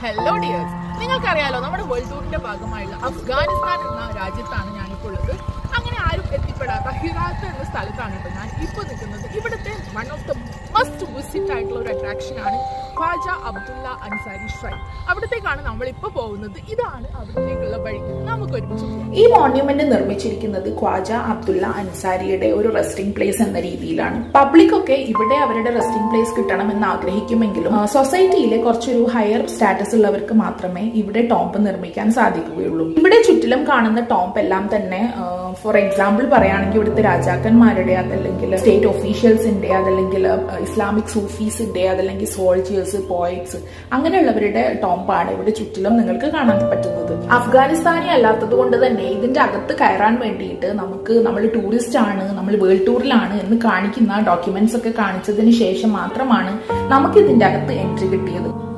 Hello dears നിങ്ങൾക്കറിയാലോ നമ്മുടെ world ടൂറിന്റെ ഭാഗമായുള്ള അഫ്ഗാനിസ്ഥാൻ എന്ന രാജ്യത്താണ് ഞാനിപ്പോൾ ഉള്ളത്. അങ്ങനെ ആരും എത്തിപ്പെടാത്ത ഹിറാത്ത് എന്ന സ്ഥലത്താണ് കേട്ടോ ഞാൻ ഇപ്പോൾ നിൽക്കുന്നത്. ഇവിടുത്തെ one of the must visit ആയിട്ടുള്ള ഒരു അട്രാക്ഷൻ ആണ് ഖ്വാജ അബ്ദുള്ള അൻസാരി ഷ്രൈൻ അവിടത്തേക്കാണ് നമ്മൾ ഇപ്പോൾ പോകുന്നത് ഇതാണ് അവിടത്തേക്കുള്ള വഴി. നമുക്ക് ഒരുമിച്ച് ഈ മോണ്യുമെന്റ് നിർമ്മിച്ചിരിക്കുന്നത് ഖ്വാജ അബ്ദുള്ള അൻസാരിയുടെ ഒരു റെസ്റ്റിംഗ് പ്ലേസ് എന്ന രീതിയിലാണ്. പബ്ലിക് ഒക്കെ ഇവിടെ അവരുടെ റെസ്റ്റിംഗ് പ്ലേസ് കിട്ടണമെന്ന് ആഗ്രഹിക്കുമെങ്കിലും ആ, സൊസൈറ്റിയിലെ കുറച്ചൊരു ഹയർ സ്റ്റാറ്റസ് ഉള്ളവർക്ക് മാത്രമേ ഇവിടെ ടോംപ് നിർമ്മിക്കാൻ സാധിക്കുകയുള്ളൂ. ഇവിടെ ചുറ്റിലും കാണുന്ന ടോംപ് എല്ലാം തന്നെ ഫോർ എക്സാമ്പിൾ പറയുകയാണെങ്കിൽ ഇവിടുത്തെ രാജാക്കന്മാരുടെ അതല്ലെങ്കിൽ സ്റ്റേറ്റ് ഒഫീഷ്യൽസിന്റെ അതല്ലെങ്കിൽ ഇസ്ലാമിക് സൂഫീസിന്റെ അതല്ലെങ്കിൽ സോൾജിയേഴ്സ് പോയിറ്റ്സ് അങ്ങനെയുള്ളവരുടെ ടോംബാണ് ഇവിടെ ചുറ്റിലും നിങ്ങൾക്ക് കാണാൻ പറ്റുന്നത്. അഫ്ഗാനിസ്ഥാനി അല്ലാത്തത് കൊണ്ട് തന്നെ ഇതിന്റെ അകത്ത് കയറാൻ വേണ്ടിയിട്ട് നമുക്ക് നമ്മൾ ടൂറിസ്റ്റ് ആണ് നമ്മൾ വേൾഡ് ടൂറിലാണ് എന്ന് കാണിക്കുന്ന ഡോക്യുമെന്റ്സ് ഒക്കെ കാണിച്ചതിന് ശേഷം മാത്രമാണ് നമുക്ക് ഇതിന്റെ അകത്ത് എൻട്രി കിട്ടിയത്.